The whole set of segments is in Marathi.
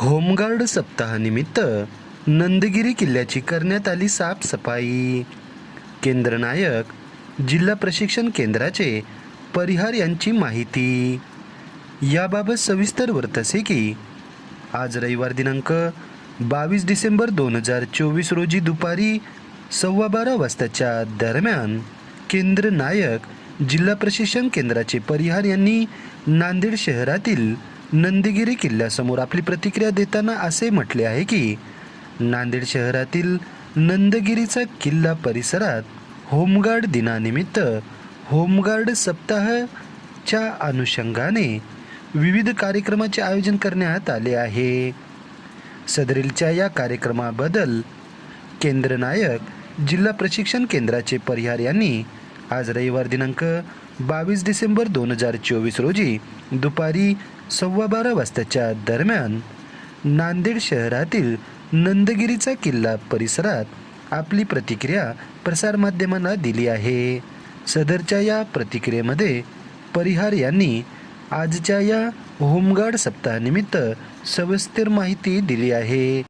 होमगार्ड सप्ताहानिमित्त नंदगिरी किल्ल्याची करण्यात आली साफसफाई. केंद्रनायक जिल्हा प्रशिक्षण केंद्राचे परिहार यांची माहिती. याबाबत सविस्तर वर्तसे असे की आज रविवार दिनांक बावीस डिसेंबर दोन हजार चोवीस रोजी दुपारी सव्वा बारा वाजताच्या दरम्यान केंद्र नायक जिल्हा प्रशिक्षण केंद्राचे परिहार यांनी नांदेड शहरातील नंदगिरी किल्ल्यासमोर आपली प्रतिक्रिया देताना असे म्हटले आहे की नांदेड शहरातील नंदगिरीचा किल्ला परिसरात होमगार्ड दिनानिमित्त होमगार्ड सप्ताहाच्या अनुषंगाने विविध कार्यक्रमाचे आयोजन करण्यात आले आहे. सदरीलच्या या कार्यक्रमाबद्दल केंद्र नायक जिल्हा प्रशिक्षण केंद्राचे परिहार यांनी आज रविवार दिनांक बावीस डिसेंबर दोन हजार चोवीस रोजी दुपारी सव्वा बारा वाजताच्या दरम्यान नांदेड शहरातील नंदगिरीचा किल्ला परिसरात आपली प्रतिक्रिया प्रसारमाध्यमांना दिली आहे. सदरच्या या प्रतिक्रियेमध्ये परिहार यांनी आजच्या या होमगार्ड सप्ताहानिमित्त सविस्तर माहिती दिली आहे.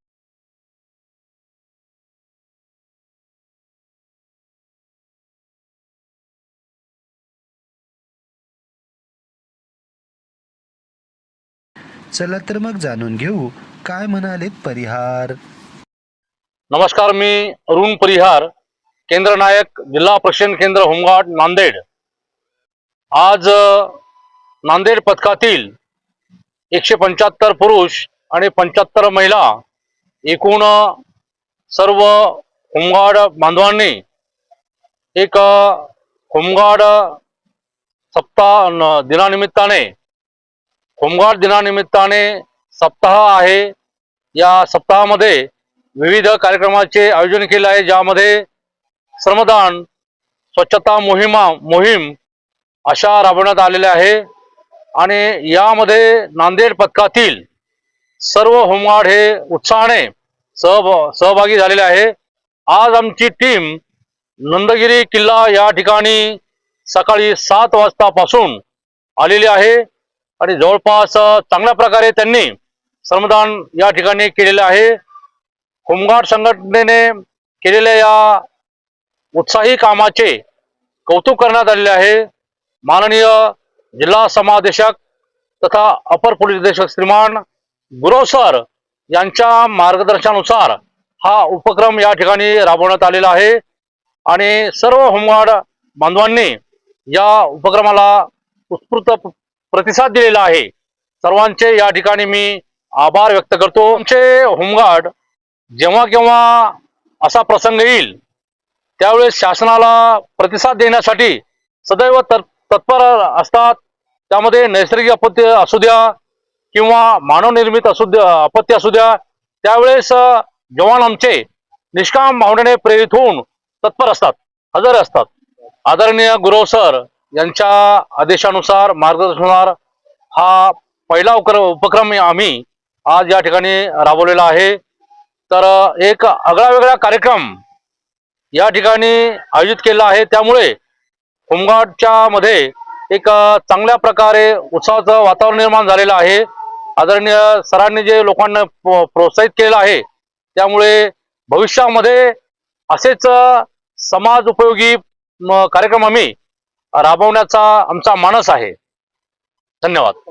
चला तर मग जाणून घेऊ. काय म्हणालेत परिहार? नमस्कार मी अरुण परिहार केंद्र नायक जिल्हा प्रशिक्षण केंद्र होमगार्ड नांदेड. आज नांदेड पथकातील एकशे पंच्याहत्तर पुरुष आणि पंच्याहत्तर महिला एकूण सर्व होमगार्ड बांधवांनी एक होमगार्ड सप्ताह दिनानिमित्ताने होमगार्ड दिनानिमित्ताने सप्ताह आहे. या सप्ताहामध्ये विविध कार्यक्रमाचे आयोजन केले आहे ज्यामध्ये श्रमदान स्वच्छता मोहिमा मोहीम अशा राबवण्यात आलेल्या आहे. आणि यामध्ये नांदेड पथकातील सर्व होमगार्ड हे उत्साहाने सहभ सहभागी झालेले आहे. आज आमची टीम नंदगिरी किल्ला या ठिकाणी सकाळी सात वाजतापासून आलेली आहे. आणि जवळपास चांगल्या प्रकारे त्यांनी श्रमदान या ठिकाणी केलेलं आहे. होमगार्ड संघटनेने केलेल्या या उत्साही कामाचे कौतुक करण्यात आलेले आहे. माननीय जिल्हा समादेशक तथा अपर पोलीस अधीक्षक श्रीमान गुरव सर यांच्या मार्गदर्शनानुसार हा उपक्रम या ठिकाणी राबवण्यात आलेला आहे. आणि सर्व होमगार्ड बांधवांनी या उपक्रमाला उत्स्फूर्त प्रतिसाद दिलेला आहे. सर्वांचे या ठिकाणी मी आभार व्यक्त करतो. आमचे होमगार्ड जेव्हा केव्हा असा प्रसंग येईल त्यावेळेस शासनाला प्रतिसाद देण्यासाठी सदैव तत् तत्पर असतात. त्यामध्ये नैसर्गिक आपत्ती असू द्या किंवा मानवनिर्मित असू द्या आपत्ती असू द्या त्यावेळेस जवान आमचे निष्काम भावनेने प्रेरित होऊन तत्पर असतात हजर असतात. आदरणीय गुरव सर यांच्या आदेशानुसार मार्गदर्शनानुसार हा पहिला उपक्रम आम्ही आज या ठिकाणी राबवलेला आहे. तर एक आगळा वेगळा कार्यक्रम या ठिकाणी आयोजित केला आहे. त्यामुळे होमगार्डच्या मध्ये एक चांगल्या प्रकारे उत्साहाचं वातावरण निर्माण झालेलं आहे. आदरणीय सरांनी जे लोकांना प्रोत्साहित केलेलं आहे त्यामुळे भविष्यामध्ये असेच समाज उपयोगी म, कार्यक्रम आम्ही राबवण्याचा आमचा मानस आहे. धन्यवाद.